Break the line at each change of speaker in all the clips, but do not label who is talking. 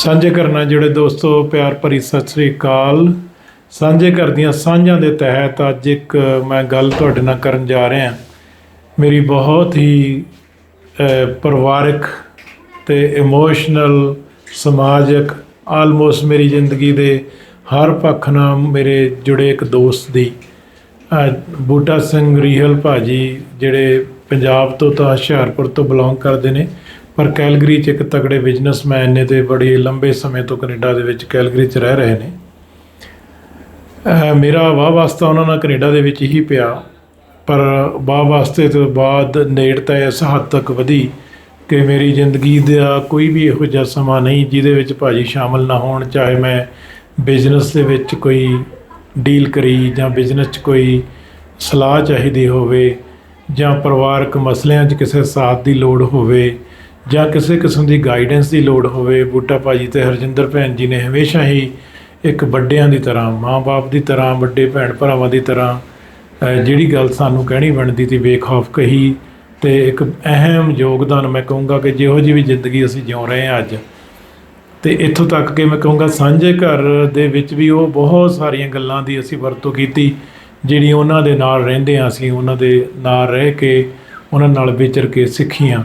ਸਾਂਝੇ ਕਰਨਾ ਜਿਹੜੇ ਦੋਸਤੋ ਪਿਆਰ ਭਰੀ ਸਤਿ ਸ੍ਰੀ ਅਕਾਲ। ਸਾਂਝੇ ਘਰ ਦੀਆਂ ਸਾਂਝਾਂ ਦੇ ਤਹਿਤ ਅੱਜ ਇੱਕ ਮੈਂ ਗੱਲ ਤੁਹਾਡੇ ਨਾਲ ਕਰਨ ਜਾ ਰਿਹਾ ਮੇਰੀ ਬਹੁਤ ਹੀ ਅਹ, ਪਰਿਵਾਰਕ ਤੇ ਇਮੋਸ਼ਨਲ ਸਮਾਜਿਕ ਆਲਮੋਸਟ ਮੇਰੀ ਜ਼ਿੰਦਗੀ ਦੇ ਹਰ ਪੱਖ ਨਾਲ ਮੇਰੇ ਜੁੜੇ ਇੱਕ ਦੋਸਤ ਦੀ ਬੂਟਾ ਸਿੰਘ ਰੀਹਲ ਭਾਜੀ ਜਿਹੜੇ ਪੰਜਾਬ ਤੋਂ ਤਾਂ ਹੁਸ਼ਿਆਰਪੁਰ ਤੋਂ ਬਿਲੋਂਗ ਕਰਦੇ ਨੇ। ਪਰ ਕੈਲਗਰੀ 'ਚ ਇੱਕ ਤਗੜੇ ਬਿਜ਼ਨਸਮੈਨ ਨੇ ਤੇ ਬੜੇ ਲੰਬੇ ਸਮੇਂ ਤੋਂ ਕੈਨੇਡਾ ਦੇ ਵਿੱਚ ਕੈਲਗਰੀ 'ਚ ਰਹਿ ਰਹੇ ਨੇ। ਮੇਰਾ ਵਾਹ ਵਾਸਤਾ ਉਹਨਾਂ ਨਾਲ ਕੈਨੇਡਾ ਦੇ ਵਿੱਚ ਹੀ ਪਿਆ, ਪਰ ਵਾਹ ਵਾਸਤੇ ਤੋਂ ਬਾਅਦ ਨੇੜਤਾ ਇਸ ਹੱਦ ਤੱਕ ਵਧੀ ਕਿ ਮੇਰੀ ਜ਼ਿੰਦਗੀ ਦਾ ਕੋਈ ਵੀ ਇਹੋ ਜਿਹਾ ਸਮਾਂ ਨਹੀਂ ਜਿਹਦੇ ਵਿੱਚ ਭਾਜੀ ਸ਼ਾਮਲ ਨਾ ਹੋਣ, ਚਾਹੇ ਮੈਂ ਬਿਜ਼ਨਸ ਦੇ ਵਿੱਚ ਕੋਈ ਡੀਲ ਕਰੀ ਜਾਂ ਬਿਜ਼ਨਸ 'ਚ ਕੋਈ ਸਲਾਹ ਚਾਹੀਦੀ ਹੋਵੇ ਜਾਂ ਪਰਿਵਾਰਕ ਮਸਲਿਆਂ 'ਚ ਕਿਸੇ ਸਾਥ ਦੀ ਲੋੜ ਹੋਵੇ ਜਾਂ ਕਿਸੇ ਕਿਸਮ ਦੀ ਗਾਈਡੈਂਸ ਦੀ ਲੋੜ ਹੋਵੇ ਬੂਟਾ ਭਾਜੀ ਤੇ ਹਰਜਿੰਦਰ ਭੈਣ ਜੀ ਨੇ ਹਮੇਸ਼ਾ ਹੀ ਇੱਕ ਵੱਡਿਆਂ ਦੀ ਤਰ੍ਹਾਂ, ਮਾਂ-ਬਾਪ ਦੀ ਤਰ੍ਹਾਂ, ਵੱਡੇ ਭੈਣ ਭਰਾਵਾਂ ਦੀ ਤਰ੍ਹਾਂ ਜਿਹੜੀ ਗੱਲ ਸਾਨੂੰ ਕਹਿਣੀ ਬਣਦੀ ਸੀ, ਬੇਖੌਫ ਕਹੀ ਤੇ ਇੱਕ ਅਹਿਮ ਯੋਗਦਾਨ ਮੈਂ ਕਹੂੰਗਾ ਕਿ ਜਿਹੋ ਜਿਹੀ ਵੀ ਜ਼ਿੰਦਗੀ ਅਸੀਂ ਜਿਉ ਰਹੇ ਹਾਂ ਅੱਜ। ਤੇ ਇੱਥੋਂ ਤੱਕ ਕਿ ਮੈਂ ਕਹੂੰਗਾ ਸਾਂਝੇ ਘਰ ਦੇ ਵਿੱਚ ਵੀ ਉਹ ਬਹੁਤ ਸਾਰੀਆਂ ਗੱਲਾਂ ਦੀ ਅਸੀਂ ਵਰਤੋਂ ਕੀਤੀ ਜਿਹੜੀ ਉਹਨਾਂ ਦੇ ਨਾਲ ਰਹਿੰਦੇ ਹਾਂ ਅਸੀਂ, ਉਹਨਾਂ ਦੇ ਨਾਲ ਰਹਿ ਕੇ, ਉਹਨਾਂ ਨਾਲ ਵਿਚਰ ਕੇ ਸਿੱਖੀਆਂ।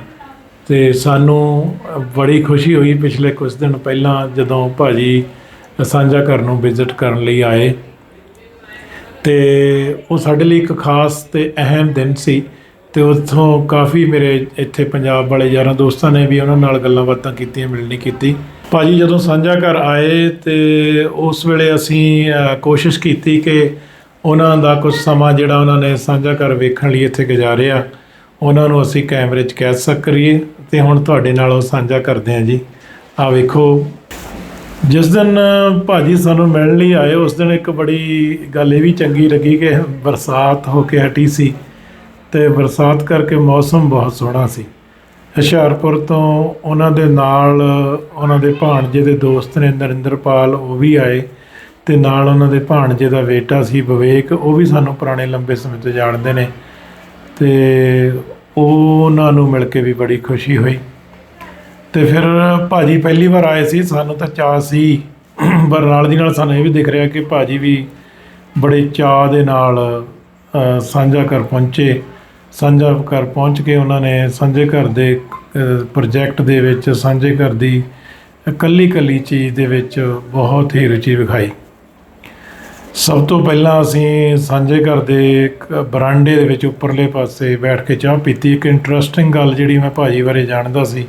ਤੇ ਸਾਨੂੰ ਬੜੀ ਖੁਸ਼ੀ ਹੋਈ ਪਿਛਲੇ ਕੁਝ ਦਿਨ ਪਹਿਲਾਂ ਜਦੋਂ ਭਾਜੀ ਸਾਂਝਾ ਘਰ ਨੂੰ ਵਿਜ਼ਿਟ ਕਰਨ ਲਈ ਆਏ। ਤੇ ਉਹ ਸਾਡੇ ਲਈ ਇੱਕ ਖਾਸ ਤੇ ਅਹਿਮ ਦਿਨ ਸੀ ਤੇ ਉੱਥੋਂ ਕਾਫੀ ਮੇਰੇ ਇੱਥੇ ਪੰਜਾਬ ਵਾਲੇ ਯਾਰਾਂ ਦੋਸਤਾਂ ਨੇ ਵੀ ਉਹਨਾਂ ਨਾਲ ਗੱਲਾਂ ਬਾਤਾਂ ਕੀਤੀਆਂ, ਮਿਲਣੀ ਕੀਤੀ। ਭਾਜੀ ਜਦੋਂ ਸਾਂਝਾ ਘਰ ਆਏ ਤੇ ਉਸ ਵੇਲੇ ਅਸੀਂ ਕੋਸ਼ਿਸ਼ ਕੀਤੀ ਕਿ ਉਹਨਾਂ ਦਾ ਕੁਝ ਸਮਾਂ ਜਿਹੜਾ ਉਹਨਾਂ ਨੇ ਸਾਂਝਾ ਘਰ ਵੇਖਣ ਲਈ ਇੱਥੇ ਗੁਜ਼ਾਰਿਆ। ਉਹਨਾਂ ਨੂੰ ਅਸੀਂ ਕੈਮਰੇ 'ਚ ਕੈਦ ਸਕ ਕਰੀਏ ਤੇ ਹੁਣ ਤੁਹਾਡੇ ਨਾਲ ਉਹ ਸਾਂਝਾ ਕਰਦੇ ਹਾਂ ਜੀ। ਆ ਵੇਖੋ। ਜਿਸ ਦਿਨ ਭਾਜੀ ਸਾਨੂੰ ਮਿਲਣ ਲਈ ਆਏ, ਉਸ ਦਿਨ ਇੱਕ ਬੜੀ ਗੱਲ ਇਹ ਵੀ ਚੰਗੀ ਲੱਗੀ ਕਿ ਬਰਸਾਤ ਹੋ ਕੇ ਹਟੀ ਸੀ ਤੇ ਬਰਸਾਤ ਕਰਕੇ ਮੌਸਮ ਬਹੁਤ ਸੋਹਣਾ ਸੀ। ਹੁਸ਼ਿਆਰਪੁਰ ਤੋਂ ਉਹਨਾਂ ਦੇ ਨਾਲ ਉਹਨਾਂ ਦੇ ਭਾਣਜੇ ਦੇ ਦੋਸਤ ਨੇ ਨਰਿੰਦਰਪਾਲ, ਉਹ ਵੀ ਆਏ ਤੇ ਨਾਲ ਉਹਨਾਂ ਦੇ ਭਾਣਜੇ ਦਾ ਬੇਟਾ ਸੀ ਵਿਵੇਕ, ਉਹ ਵੀ ਸਾਨੂੰ ਪੁਰਾਣੇ ਲੰਬੇ ਸਮੇਂ ਤੋਂ ਜਾਣਦੇ ਨੇ। ਤੇ ਉਹਨਾਂ ਨੂੰ ਮਿਲ ਕੇ ਵੀ ਬੜੀ ਖੁਸ਼ੀ ਹੋਈ। ਤੇ ਫਿਰ ਭਾਜੀ ਪਹਿਲੀ ਵਾਰ ਆਏ ਸੀ, ਸਾਨੂੰ ਤਾਂ ਚਾਅ ਸੀ। ਪਰ ਨਾਲ ਦੀ ਨਾਲ ਸਾਨੂੰ ਇਹ ਵੀ ਦਿਖ ਰਿਹਾ ਕਿ ਭਾਜੀ ਵੀ ਬੜੇ ਚਾਅ ਦੇ ਨਾਲ ਸਾਂਝਾ ਘਰ ਪਹੁੰਚੇ। ਸਾਂਝਾ ਘਰ ਪਹੁੰਚ ਕੇ ਉਹਨਾਂ ਨੇ ਸਾਂਝੇ ਘਰ ਦੇ ਪ੍ਰੋਜੈਕਟ ਦੇ ਵਿੱਚ, ਸਾਂਝੇ ਘਰ ਦੀ ਇਕੱਲੀ ਇਕੱਲੀ ਚੀਜ਼ ਦੇ ਵਿੱਚ ਬਹੁਤ ਹੀ ਰੁਚੀ ਵਿਖਾਈ। ਸਭ ਤੋਂ ਪਹਿਲਾਂ ਅਸੀਂ ਸਾਂਝੇ ਘਰ ਦੇ ਬਰਾਂਡੇ ਦੇ ਵਿੱਚ ਉੱਪਰਲੇ ਪਾਸੇ ਬੈਠ ਕੇ ਚਾਹ ਪੀਤੀ। ਇੱਕ ਇੰਟਰਸਟਿੰਗ ਗੱਲ ਜਿਹੜੀ ਮੈਂ ਭਾਜੀ ਬਾਰੇ ਜਾਣਦਾ ਸੀ,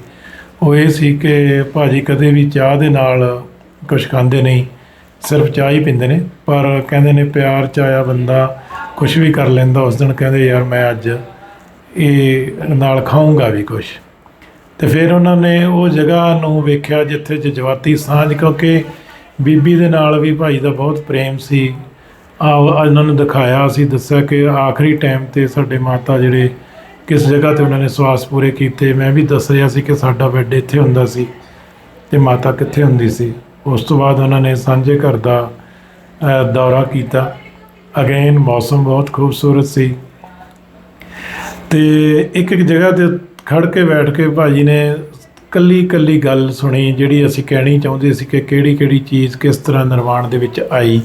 ਉਹ ਇਹ ਸੀ ਕਿ ਭਾਜੀ ਕਦੇ ਵੀ ਚਾਹ ਦੇ ਨਾਲ ਕੁਝ ਖਾਂਦੇ ਨਹੀਂ, ਸਿਰਫ ਚਾਹ ਹੀ ਪੀਂਦੇ ਨੇ। ਪਰ ਕਹਿੰਦੇ ਨੇ ਪਿਆਰ ਚ ਆਇਆ ਬੰਦਾ ਕੁਝ ਵੀ ਕਰ ਲੈਂਦਾ, ਉਸ ਦਿਨ ਕਹਿੰਦੇ ਯਾਰ ਮੈਂ ਅੱਜ ਇਹ ਨਾਲ ਖਾਊਂਗਾ ਵੀ ਕੁਝ ਤੇ ਫਿਰ ਉਹਨਾਂ ਨੇ ਉਹ ਜਗ੍ਹਾ ਨੂੰ ਵੇਖਿਆ ਜਿੱਥੇ ਜਜ਼ਬਾਤੀ ਸਾਂਝ ਕਿਉਂਕਿ ਬੀਬੀ ਦੇ ਨਾਲ ਵੀ ਭਾਈ ਦਾ ਬਹੁਤ ਪ੍ਰੇਮ ਸੀ। ਆ ਇਹਨਾਂ ਨੂੰ ਦਿਖਾਇਆ, ਅਸੀਂ ਦੱਸਿਆ ਕਿ ਆਖਰੀ ਟਾਈਮ ਤੇ ਸਾਡੇ ਮਾਤਾ ਜਿਹੜੇ ਕਿਸ ਜਗ੍ਹਾ ਤੇ ਉਹਨਾਂ ਨੇ ਸਵਾਸ ਪੂਰੇ ਕੀਤੇ। ਮੈਂ ਵੀ ਦੱਸ ਰਿਹਾ ਸੀ ਕਿ ਸਾਡਾ ਬੈੱਡ ਇੱਥੇ ਹੁੰਦਾ ਸੀ ਤੇ ਮਾਤਾ ਕਿੱਥੇ ਹੁੰਦੀ ਸੀ। ਉਸ ਤੋਂ ਬਾਅਦ ਉਹਨਾਂ ਨੇ ਸਾਂਝੇ ਘਰ ਦਾ ਦੌਰਾ ਕੀਤਾ। ਅਗੇਨ ਮੌਸਮ ਬਹੁਤ ਖੂਬਸੂਰਤ ਸੀ। ਤੇ ਇੱਕ ਇੱਕ ਜਗ੍ਹਾ ਤੇ ਖੜ ਕੇ ਬੈਠ ਕੇ ਭਾਜੀ ਨੇ ਕੱਲੀ ਕੱਲੀ ਗੱਲ ਸੁਣੀ, ਜਿਹੜੀ ਅਸੀਂ ਕਹਿਣੀ ਚਾਹੁੰਦੇ ਸੀ ਕਿ ਕਿਹੜੀ ਕਿਹੜੀ ਚੀਜ਼ ਕਿਸ ਤਰ੍ਹਾਂ ਨਿਰਮਾਣ ਦੇ ਵਿੱਚ ਆਈ।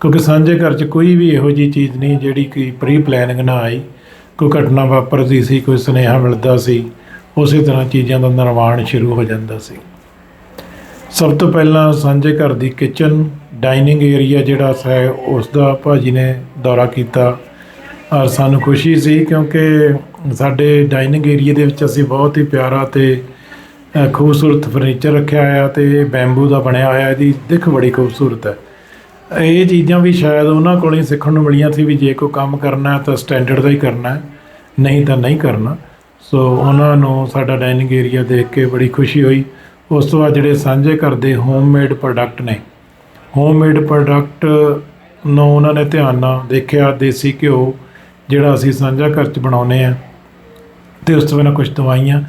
ਕਿਉਂਕਿ ਸਾਂਝੇ ਘਰ 'ਚ ਕੋਈ ਵੀ ਇਹੋ ਜੀ ਚੀਜ਼ ਨਹੀਂ ਜਿਹੜੀ ਕਿ ਪ੍ਰੀ ਪਲੈਨਿੰਗ ਨਾ ਆਈ। ਕੋਈ ਘਟਨਾ ਵਾਪਰਦੀ ਸੀ, ਕੋਈ ਸੁਨੇਹਾ ਮਿਲਦਾ ਸੀ, ਉਸੇ ਤਰ੍ਹਾਂ ਚੀਜ਼ਾਂ ਦਾ ਨਿਰਮਾਣ ਸ਼ੁਰੂ ਹੋ ਜਾਂਦਾ ਸੀ। ਸਭ ਤੋਂ ਪਹਿਲਾਂ ਸਾਂਝੇ ਘਰ ਦੀ ਕਿਚਨ ਡਾਈਨਿੰਗ ਏਰੀਆ ਜਿਹੜਾ ਹੈ ਉਸ ਦਾ ਭਾਜੀ ਨੇ ਦੌਰਾ ਕੀਤਾ। ਔਰ ਸਾਨੂੰ ਖੁਸ਼ੀ ਸੀ ਕਿਉਂਕਿ ਸਾਡੇ ਡਾਈਨਿੰਗ ਏਰੀਆ ਦੇ ਵਿੱਚ ਅਸੀਂ ਬਹੁਤ ਹੀ ਪਿਆਰਾ ਤੇ ਖੂਬਸੂਰਤ ਫਰਨੀਚਰ ਰੱਖਿਆ ਹੋਇਆ ਤੇ ਬੈਂਬੂ ਦਾ ਬਣਿਆ ਹੋਇਆ, ਇਹਦੀ ਦਿੱਖ ਬੜੀ ਖੂਬਸੂਰਤ ਹੈ। ਇਹ ਚੀਜ਼ਾਂ ਵੀ ਸ਼ਾਇਦ ਉਹਨਾਂ ਕੋਲੋਂ ਹੀ ਸਿੱਖਣ ਨੂੰ ਮਿਲੀਆਂ ਸੀ ਵੀ ਜੇ ਕੋਈ ਕੰਮ ਕਰਨਾ ਤਾਂ ਸਟੈਂਡਰਡ ਦਾ ਹੀ ਕਰਨਾ ਨਹੀਂ ਤਾਂ ਨਹੀਂ ਕਰਨਾ। ਸੋ ਉਹਨਾਂ ਨੂੰ ਸਾਡਾ ਡਾਈਨਿੰਗ ਏਰੀਆ ਦੇਖ ਕੇ ਬੜੀ ਖੁਸ਼ੀ ਹੋਈ। ਉਸ ਤੋਂ ਬਾਅਦ ਜਿਹੜੇ ਸਾਂਝੇ ਘਰ ਦੇ ਹੋਮਮੇਡ ਪ੍ਰੋਡਕਟ ਨੇ ਹੋਮਮੇਡ ਪ੍ਰੋਡਕਟ ਨੂੰ ਉਹਨਾਂ ਨੇ ਧਿਆਨ ਨਾਲ ਦੇਖਿਆ, ਦੇਸੀ ਘਿਓ ਜਿਹੜਾ ਅਸੀਂ ਸਾਂਝਾ ਘਰ 'ਚ ਬਣਾਉਨੇ ਆ ਤੇ ਉਸ ਤੋਂ ਬਿਨਾਂ ਕੁਝ ਦਵਾਈਆਂ।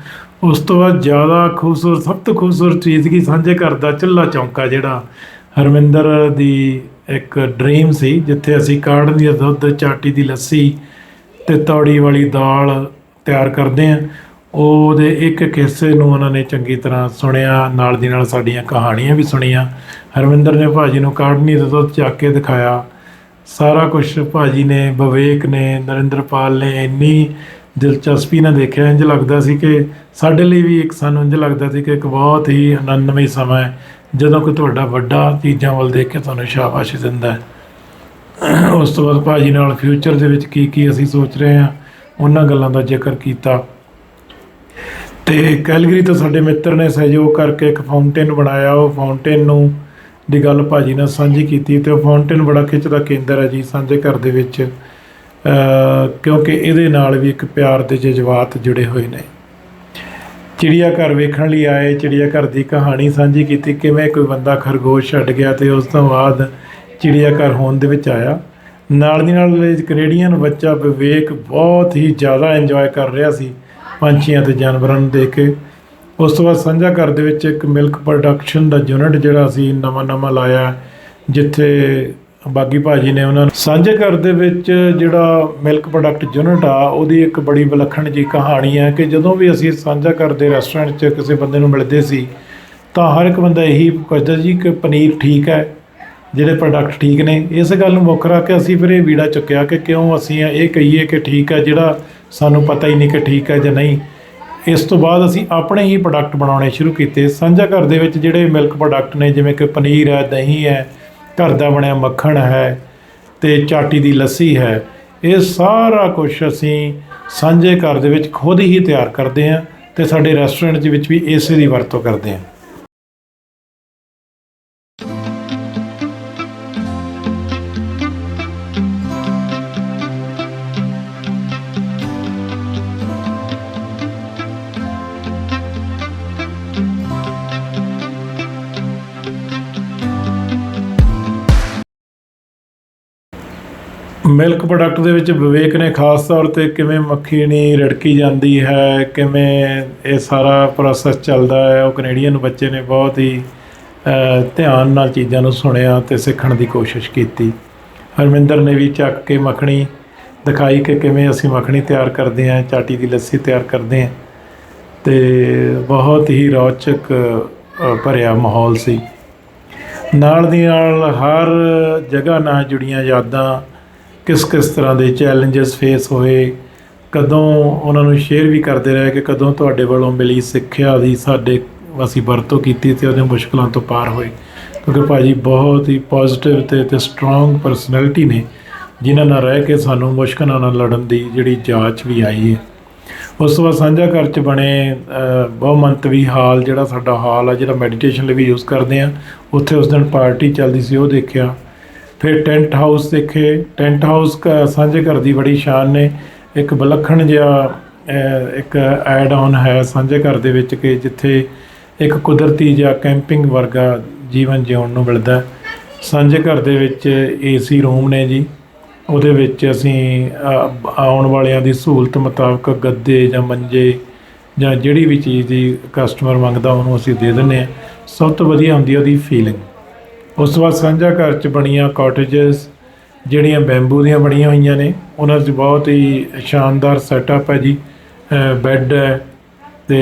ਉਸ ਤੋਂ ਬਾਅਦ ਜ਼ਿਆਦਾ ਖੂਬਸੂਰਤ, ਸਭ ਤੋਂ ਖੂਬਸੂਰਤ ਚੀਜ਼ ਕੀ ਸਾਂਝੇ ਘਰ ਦਾ ਚੁੱਲ੍ਹਾ ਚੌਂਕਾ ਜਿਹੜਾ ਹਰਮਿੰਦਰ ਦੀ ਇੱਕ ਡ੍ਰੀਮ ਸੀ, ਜਿੱਥੇ ਅਸੀਂ ਕਾੜ ਦੀ ਦੁੱਧ, ਚਾਟੀ ਦੀ ਲੱਸੀ ਤੇ ਤੌੜੀ ਵਾਲੀ ਦਾਲ ਤਿਆਰ ਕਰਦੇ ਹਾਂ। ਉਹਦੇ ਇੱਕ ਇੱਕ ਹਿੱਸੇ ਨੂੰ ਉਹਨਾਂ ਨੇ ਚੰਗੀ ਤਰ੍ਹਾਂ ਸੁਣਿਆ, ਨਾਲ ਦੀ ਨਾਲ ਸਾਡੀਆਂ ਕਹਾਣੀਆਂ ਵੀ ਸੁਣੀਆਂ। ਹਰਵਿੰਦਰ ਨੇ ਭਾਜੀ ਨੂੰ ਕਾੜਨੀ ਦਾ ਦੁੱਧ ਚੱਕ ਕੇ ਦਿਖਾਇਆ। ਸਾਰਾ ਕੁਝ ਭਾਜੀ ਨੇ, ਵਿਵੇਕ ਨੇ, ਨਰਿੰਦਰਪਾਲ ਨੇ ਇੰਨੀ ਦਿਲਚਸਪੀ ਨਾਲ ਦੇਖਿਆ ਇੰਜ ਲੱਗਦਾ ਸੀ ਕਿ ਸਾਡੇ ਲਈ ਵੀ ਇੱਕ ਸਾਨੂੰ ਇੰਜ ਲੱਗਦਾ ਸੀ ਕਿ ਇੱਕ ਬਹੁਤ ਹੀ ਆਨੰਦਮਈ ਸਮਾਂ ਹੈ, ਜਦੋਂ ਕੋਈ ਤੁਹਾਡਾ ਵੱਡਾ ਚੀਜ਼ਾਂ ਵੱਲ ਦੇਖ ਕੇ ਤੁਹਾਨੂੰ ਸ਼ਾਬਾਸ਼ ਦਿੰਦਾ ਹੈ। ਉਸ ਤੋਂ ਬਾਅਦ ਭਾਜੀ ਨਾਲ ਫਿਊਚਰ ਦੇ ਵਿੱਚ ਕੀ ਕੀ ਅਸੀਂ ਸੋਚ ਰਹੇ ਹਾਂ, ਉਹਨਾਂ ਗੱਲਾਂ ਦਾ ਜ਼ਿਕਰ ਕੀਤਾ। ਤੇ ਕੈਲਗਰੀ ਤੋਂ ਸਾਡੇ ਮਿੱਤਰ ਨੇ ਸਹਿਯੋਗ ਕਰਕੇ ਇੱਕ ਫਾਊਂਟੇਨ ਬਣਾਇਆ, ਉਹ ਫਾਊਂਟੇਨ ਨੂੰ ਦੀ ਗੱਲ ਭਾਜੀ ਨਾਲ ਸਾਂਝੀ ਕੀਤੀ ਤੇ ਉਹ ਫਾਊਂਟੇਨ ਬੜਾ ਖਿੱਚ ਦਾ ਕੇਂਦਰ ਹੈ ਜੀ, ਸਾਂਝੇ ਘਰ ਦੇ ਵਿੱਚ। ਕਿਉਂਕਿ ਇਹਦੇ ਨਾਲ ਵੀ ਇੱਕ ਪਿਆਰ ਦੇ ਜਜ਼ਬਾਤ ਜੁੜੇ ਹੋਏ ਨੇ। ਚਿੜੀਆ ਘਰ ਵੇਖਣ ਲਈ ਆਏ ਚਿੜੀਆ ਘਰ ਦੀ ਕਹਾਣੀ ਸਾਂਝੀ ਕੀਤੀ, ਕਿਵੇਂ ਕੋਈ ਬੰਦਾ ਖਰਗੋਸ਼ ਛੱਡ ਗਿਆ ਤੇ ਉਸ ਤੋਂ ਬਾਅਦ ਚਿੜੀਆ ਘਰ ਹੋਣ ਦੇ ਵਿੱਚ ਆਇਆ। ਨਾਲ ਦੀ ਨਾਲ ਇਹ ਕੈਨੇਡੀਅਨ ਬੱਚਾ ਵਿਵੇਕ ਬਹੁਤ ਹੀ ਜ਼ਿਆਦਾ ਇੰਜੋਏ ਕਰ ਰਿਹਾ ਸੀ ਪੰਛੀਆਂ ਤੇ ਜਾਨਵਰਾਂ ਨੂੰ ਦੇਖ ਕੇ। ਉਸ ਤੋਂ ਬਾਅਦ ਸਾਂਝਾ ਘਰ ਦੇ ਵਿੱਚ ਇੱਕ ਮਿਲਕ ਪ੍ਰੋਡਕਸ਼ਨ ਦਾ ਯੂਨਿਟ ਜਿਹੜਾ ਸੀ ਨਵਾਂ ਨਵਾਂ ਲਾਇਆ, ਜਿੱਥੇ ਬਾਗੀ ਭਾਜੀ ਨੇ ਉਹਨਾਂ ਨੂੰ ਸਾਂਝੇ ਘਰ ਦੇ ਵਿੱਚ ਜਿਹੜਾ ਮਿਲਕ ਪ੍ਰੋਡਕਟ ਯੂਨਿਟ ਆ, ਉਹਦੀ ਇੱਕ ਬੜੀ ਵਿਲੱਖਣ ਜੀ ਕਹਾਣੀ ਹੈ ਕਿ ਜਦੋਂ ਵੀ ਅਸੀਂ ਸਾਂਝਾ ਘਰ ਦੇ ਰੈਸਟੋਰੈਂਟ 'ਚ ਕਿਸੇ ਬੰਦੇ ਨੂੰ ਮਿਲਦੇ ਸੀ, ਤਾਂ ਹਰ ਇੱਕ ਬੰਦਾ ਇਹੀ ਪੁੱਛਦਾ ਜੀ ਕਿ ਪਨੀਰ ਠੀਕ ਹੈ, ਜਿਹੜੇ ਪ੍ਰੋਡਕਟ ਠੀਕ ਨੇ। ਇਸ ਗੱਲ ਨੂੰ ਮੁੱਖ ਰੱਖ ਕੇ ਅਸੀਂ ਫਿਰ ਇਹ ਵੀੜਾ ਚੁੱਕਿਆ ਕਿ ਕਿਉਂ ਅਸੀਂ ਇਹ ਕਹੀਏ ਕਿ ਠੀਕ ਹੈ, ਜਿਹੜਾ ਸਾਨੂੰ ਪਤਾ ਹੀ ਨਹੀਂ ਕਿ ਠੀਕ ਹੈ ਜਾਂ ਨਹੀਂ। ਇਸ ਤੋਂ ਬਾਅਦ ਅਸੀਂ ਆਪਣੇ ਹੀ ਪ੍ਰੋਡਕਟ ਬਣਾਉਣੇ ਸ਼ੁਰੂ ਕੀਤੇ। ਸਾਂਝਾ ਘਰ ਦੇ ਵਿੱਚ ਜਿਹੜੇ ਮਿਲਕ ਪ੍ਰੋਡਕਟ ਨੇ, ਜਿਵੇਂ ਕਿ ਪਨੀਰ ਹੈ, ਦਹੀਂ ਹੈ ਘਰ ਦਾ ਬਣਿਆ ਮੱਖਣ ਹੈ ਤੇ ਚਾਟੀ ਦੀ ਲੱਸੀ ਹੈ। ਇਹ ਸਾਰਾ ਕੁਝ ਅਸੀਂ ਸਾਂਝੇ ਘਰ ਦੇ ਵਿੱਚ ਖੁਦ ਹੀ ਤਿਆਰ ਕਰਦੇ ਹਾਂ ਤੇ ਸਾਡੇ ਰੈਸਟੋਰੈਂਟ ਦੇ ਵਿੱਚ ਵੀ ਇਸੇ ਦੀ ਵਰਤੋਂ ਕਰਦੇ ਹਾਂ। ਮਿਲਕ ਪ੍ਰੋਡਕਟ ਦੇ ਵਿੱਚ ਵਿਵੇਕ ਨੇ ਖਾਸ ਤੌਰ ਤੇ ਕਿਵੇਂ ਮੱਖਣੀ ਰੜਕੀ ਜਾਂਦੀ ਹੈ, ਕਿਵੇਂ ਇਹ ਸਾਰਾ ਪ੍ਰੋਸੈਸ ਚੱਲਦਾ ਹੈ, ਉਹ ਕੈਨੇਡੀਅਨ ਬੱਚੇ ਨੇ ਬਹੁਤ ਹੀ ਧਿਆਨ ਨਾਲ ਚੀਜ਼ਾਂ ਨੂੰ ਸੁਣਿਆ ਤੇ ਸਿੱਖਣ ਦੀ ਕੋਸ਼ਿਸ਼ ਕੀਤੀ। ਹਰਮਿੰਦਰ ਨੇ ਵੀ ਚੱਕ ਕੇ ਮੱਖਣੀ ਦਿਖਾਈ ਕਿ ਕਿਵੇਂ ਅਸੀਂ ਮੱਖਣੀ ਤਿਆਰ ਕਰਦੇ ਹਾਂ, ਚਾਟੀ ਦੀ ਲੱਸੀ ਤਿਆਰ ਕਰਦੇ ਹਾਂ ਤੇ ਬਹੁਤ ਹੀ ਰੌਚਕ ਭਰਿਆ ਮਾਹੌਲ ਸੀ। ਨਾਲ ਦੀ ਨਾਲ ਹਰ ਜਗ੍ਹਾ ਨਾਲ ਜੁੜੀਆਂ ਯਾਦਾਂ ਕਿਸ ਕਿਸ ਤਰ੍ਹਾਂ ਦੇ ਚੈਲੰਜਸ ਫੇਸ ਹੋਏ, ਕਦੋਂ ਉਹਨਾਂ ਨੂੰ ਸ਼ੇਅਰ ਵੀ ਕਰਦੇ ਰਹੇ ਕਿ ਕਦੋਂ ਤੁਹਾਡੇ ਵੱਲੋਂ ਮਿਲੀ ਸਿੱਖਿਆ ਦੀ ਸਾਡੇ ਅਸੀਂ ਵਰਤੋਂ ਕੀਤੀ ਤੇ ਉਹਦੇ ਮੁਸ਼ਕਲਾਂ ਤੋਂ ਪਾਰ ਹੋਏ। ਕਿਉਂਕਿ ਭਾਜੀ ਬਹੁਤ ਹੀ ਪੋਜ਼ਿਟਿਵ ਤੇ ਤੇ ਸਟਰੋਂਗ ਪਰਸਨੈਲਿਟੀ ਨੇ, ਜਿਨ੍ਹਾਂ ਨਾਲ ਰਹਿ ਕੇ ਸਾਨੂੰ ਮੁਸ਼ਕਲਾਂ ਨਾਲ ਲੜਨ ਦੀ ਜਿਹੜੀ ਜਾਂਚ ਵੀ ਆਈ ਹੈ। ਉਸ ਤੋਂ ਬਾਅਦ ਸਾਂਝਾ ਘਰ ਚ ਬਣੇ ਬਹੁਮੰਤਵੀ ਹਾਲ ਜਿਹੜਾ ਸਾਡਾ ਹਾਲ ਆ, ਜਿਹੜਾ ਮੈਡੀਟੇਸ਼ਨ ਲਈ ਵੀ ਯੂਜ਼ ਕਰਦੇ ਆ, ਉੱਥੇ ਉਸ ਦਿਨ ਪਾਰਟੀ ਚੱਲਦੀ ਸੀ, ਉਹ ਦੇਖਿਆ। ਫਿਰ ਟੈਂਟ ਹਾਊਸ ਦੇਖੇ। ਟੈਂਟ ਹਾਊਸ ਕ- ਸਾਂਝੇ ਘਰ ਦੀ ਬੜੀ ਸ਼ਾਨ ਨੇ। ਇੱਕ ਵਿਲੱਖਣ ਜਿਹਾ ਇੱਕ ਐਡ ਆਨ ਹੈ ਸਾਂਝੇ ਘਰ ਦੇ ਵਿੱਚ ਕਿ ਜਿੱਥੇ ਇੱਕ ਕੁਦਰਤੀ ਜਾਂ ਕੈਂਪਿੰਗ ਵਰਗਾ ਜੀਵਨ ਜਿਉਣ ਨੂੰ ਮਿਲਦਾ ਸਾਂਝੇ ਘਰ ਦੇ ਵਿੱਚ ਏਸੀ ਰੂਮ ਨੇ ਜੀ। ਉਹਦੇ ਵਿੱਚ ਅਸੀਂ ਆਉਣ ਵਾਲਿਆਂ ਦੀ ਸਹੂਲਤ ਮੁਤਾਬਕ ਗੱਦੇ ਜਾਂ ਮੰਜੇ ਜਾਂ ਜਿਹੜੀ ਵੀ ਚੀਜ਼ ਦੀ ਕਸਟਮਰ ਮੰਗਦਾ ਉਹਨੂੰ ਅਸੀਂ ਦੇ ਦਿੰਦੇ ਹਾਂ। ਸਭ ਤੋਂ ਵਧੀਆ ਹੁੰਦੀ ਉਹਦੀ ਫੀਲਿੰਗ ਉਸ ਤੋਂ ਬਾਅਦ ਸਾਂਝਾ ਘਰ ਚ ਬਣੀਆਂ ਕਾਟੇਜਸ ਜਿਹੜੀਆਂ ਬੈਂਬੂ ਦੀਆਂ ਬਣੀਆਂ ਹੋਈਆਂ ਨੇ ਉਹਨਾਂ 'ਚ ਬਹੁਤ ਹੀ ਸ਼ਾਨਦਾਰ ਸੈਟਅਪ ਹੈ ਜੀ। ਬੈੱਡ ਹੈ ਤੇ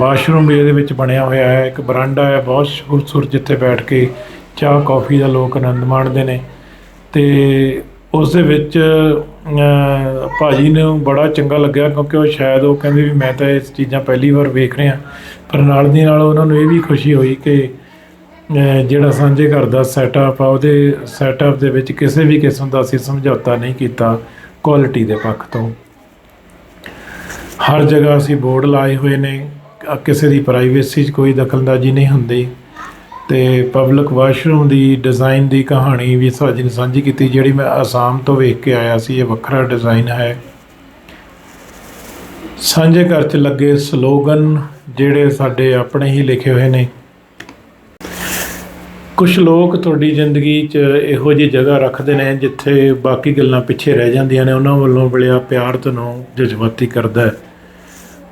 ਬਾਥਰੂਮ ਵੀ ਇਹਦੇ ਵਿੱਚ ਬਣਿਆ ਹੋਇਆ ਹੈ ਇੱਕ ਬਰਾਂਡਾ ਹੈ ਬਹੁਤ ਖੂਬਸੂਰਤ ਜਿੱਥੇ ਬੈਠ ਕੇ ਚਾਹ ਕੌਫੀ ਦਾ ਲੋਕ ਆਨੰਦ ਮਾਣਦੇ ਨੇ। ਤੇ ਉਸ ਦੇ ਵਿੱਚ ਅ, ਭਾਜੀ ਨੂੰ ਬੜਾ ਚੰਗਾ ਲੱਗਿਆ ਕਿਉਂਕਿ ਉਹ ਸ਼ਾਇਦ ਉਹ ਕਹਿੰਦੇ ਵੀ ਮੈਂ ਤਾਂ ਇਸ ਚੀਜ਼ਾਂ ਪਹਿਲੀ ਵਾਰ ਵੇਖ ਰਿਹਾ। ਪਰ ਨਾਲ ਦੀ ਨਾਲ ਉਹਨਾਂ ਨੂੰ ਇਹ ਵੀ ਖੁਸ਼ੀ ਹੋਈ ਕਿ ਜਿਹੜਾ ਸਾਂਝੇ ਘਰ ਦਾ ਸੈਟਅਪ ਆ, ਉਹਦੇ ਸੈਟਅਪ ਦੇ ਵਿੱਚ ਕਿਸੇ ਵੀ ਕਿਸਮ ਦਾ ਅਸੀਂ ਸਮਝੌਤਾ ਨਹੀਂ ਕੀਤਾ ਕੁਆਲਿਟੀ ਦੇ ਪੱਖ ਤੋਂ। ਹਰ ਜਗ੍ਹਾ ਅਸੀਂ ਬੋਰਡ ਲਾਏ ਹੋਏ ਨੇ ਕਿਸੇ ਦੀ ਪ੍ਰਾਈਵੇਸੀ 'ਚ ਕੋਈ ਦਖਲਅੰਦਾਜ਼ੀ ਨਹੀਂ ਹੁੰਦੀ ਤੇ ਪਬਲਿਕ ਵਾਸ਼ਰੂਮ ਦੀ ਡਿਜ਼ਾਈਨ ਦੀ ਕਹਾਣੀ ਵੀ ਸਾਜੀ ਨੇ ਸਾਂਝੀ ਕੀਤੀ, ਜਿਹੜੀ ਮੈਂ ਆਸਾਮ ਤੋਂ ਵੇਖ ਕੇ ਆਇਆ ਸੀ, ਇਹ ਵੱਖਰਾ ਡਿਜ਼ਾਈਨ ਹੈ। ਸਾਂਝੇ ਘਰ 'ਚ ਲੱਗੇ ਸਲੋਗਨ ਜਿਹੜੇ ਸਾਡੇ ਆਪਣੇ ਹੀ ਲਿਖੇ ਹੋਏ ਨੇ। ਕੁਝ ਲੋਕ ਤੁਹਾਡੀ ਜ਼ਿੰਦਗੀ 'ਚ ਇਹੋ ਜਿਹੀ ਜਗ੍ਹਾ ਰੱਖਦੇ ਨੇ ਜਿੱਥੇ ਬਾਕੀ ਗੱਲਾਂ ਪਿੱਛੇ ਰਹਿ ਜਾਂਦੀਆਂ ਨੇ ਉਹਨਾਂ ਵੱਲੋਂ ਮਿਲਿਆ ਪਿਆਰ ਤੁਹਾਨੂੰ ਜਜ਼ਬਾਤੀ ਕਰਦਾ ਹੈ।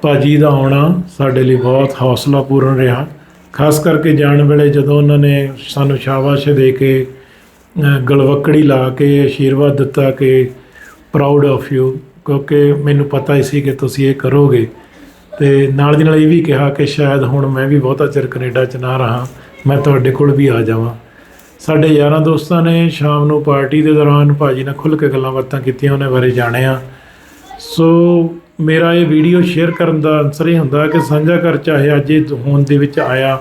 ਭਾਜੀ ਦਾ ਆਉਣਾ ਸਾਡੇ ਲਈ ਬਹੁਤ ਹੌਸਲਾਪੂਰਨ ਰਿਹਾ ਖਾਸ ਕਰਕੇ ਜਾਣ ਵੇਲੇ ਜਦੋਂ ਉਹਨਾਂ ਨੇ ਸਾਨੂੰ ਸ਼ਾਬਾਸ਼ ਦੇ ਕੇ ਅ, ਗਲਵੱਕੜੀ ਲਾ ਕੇ ਆਸ਼ੀਰਵਾਦ ਦਿੱਤਾ ਕਿ ਪ੍ਰਾਊਡ ਆਫ ਯੂ ਕਿਉਂਕਿ ਮੈਨੂੰ ਪਤਾ ਹੀ ਸੀ ਕਿ ਤੁਸੀਂ ਇਹ ਕਰੋਗੇ। ਤੇ ਨਾਲ ਦੀ ਨਾਲ ਇਹ ਵੀ ਕਿਹਾ ਕਿ ਸ਼ਾਇਦ ਹੁਣ ਮੈਂ ਵੀ ਬਹੁਤਾ ਚਿਰ ਕੈਨੇਡਾ 'ਚ ਨਾ ਰਹਾ। ਮੈਂ ਤੁਹਾਡੇ ਕੋਲ ਵੀ ਆ ਜਾਵਾਂ। ਸਾਡੇ ਯਾਰਾਂ ਦੋਸਤਾਂ ਨੇ ਸ਼ਾਮ ਨੂੰ ਪਾਰਟੀ ਦੇ ਦੌਰਾਨ ਭਾਜੀ ਨਾਲ ਖੁੱਲ੍ਹ ਕੇ ਗੱਲਾਂ ਬਾਤਾਂ ਕੀਤੀਆਂ, ਉਹਨਾਂ ਬਾਰੇ ਜਾਣਿਆ। ਸੋ ਮੇਰਾ ਇਹ ਵੀਡੀਓ ਸ਼ੇਅਰ ਕਰਨ ਦਾ ਅਨਸਰ ਇਹ ਹੁੰਦਾ ਕਿ ਸਾਂਝਾ ਘਰ ਚਾਹੇ ਅੱਜ ਇਹ ਹੋਂਦ ਦੇ ਵਿੱਚ ਆਇਆ,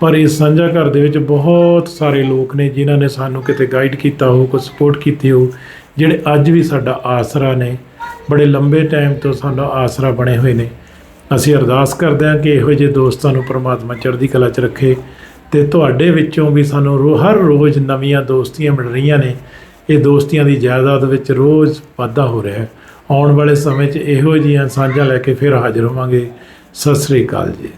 ਪਰ ਇਸ ਸਾਂਝਾ ਘਰ ਦੇ ਵਿੱਚ ਬਹੁਤ ਸਾਰੇ ਲੋਕ ਨੇ ਜਿਨ੍ਹਾਂ ਨੇ ਸਾਨੂੰ ਕਿਤੇ ਗਾਈਡ ਕੀਤਾ ਹੋ ਕੋਈ ਸਪੋਰਟ ਕੀਤੀ ਹੋ ਜਿਹੜੇ ਅੱਜ ਵੀ ਸਾਡਾ ਆਸਰਾ ਨੇ। ਬੜੇ ਲੰਬੇ ਟਾਈਮ ਤੋਂ ਸਾਡਾ ਆਸਰਾ ਬਣੇ ਹੋਏ ਨੇ। ਅਸੀਂ ਅਰਦਾਸ ਕਰਦੇ ਹਾਂ ਕਿ ਇਹੋ ਜਿਹੇ ਦੋਸਤਾਂ ਨੂੰ ਪ੍ਰਮਾਤਮਾ ਚੜ੍ਹਦੀ ਕਲਾ 'ਚ ਰੱਖੇ। ਤੇ ਤੁਹਾਡੇ ਵਿੱਚੋਂ ਵੀ ਸਾਨੂੰ ਰੋ ਹਰ ਰੋਜ਼ ਨਵੀਆਂ ਦੋਸਤੀਆਂ ਮਿਲ ਰਹੀਆਂ ਨੇ। ਇਹ ਦੋਸਤੀਆਂ ਦੀ ਜਾਇਦਾਦ ਵਿੱਚ ਰੋਜ਼ ਵਾਧਾ ਹੋ ਰਿਹਾ ਹੈ। ਆਉਣ ਵਾਲੇ ਸਮੇਂ 'ਚ ਇਹੋ ਜਿਹੀਆਂ ਸਾਂਝਾਂ ਲੈ ਕੇ ਫਿਰ ਹਾਜ਼ਰ ਹੋਵਾਂਗੇ। ਸਤਿ ਸ੍ਰੀ ਅਕਾਲ ਜੀ।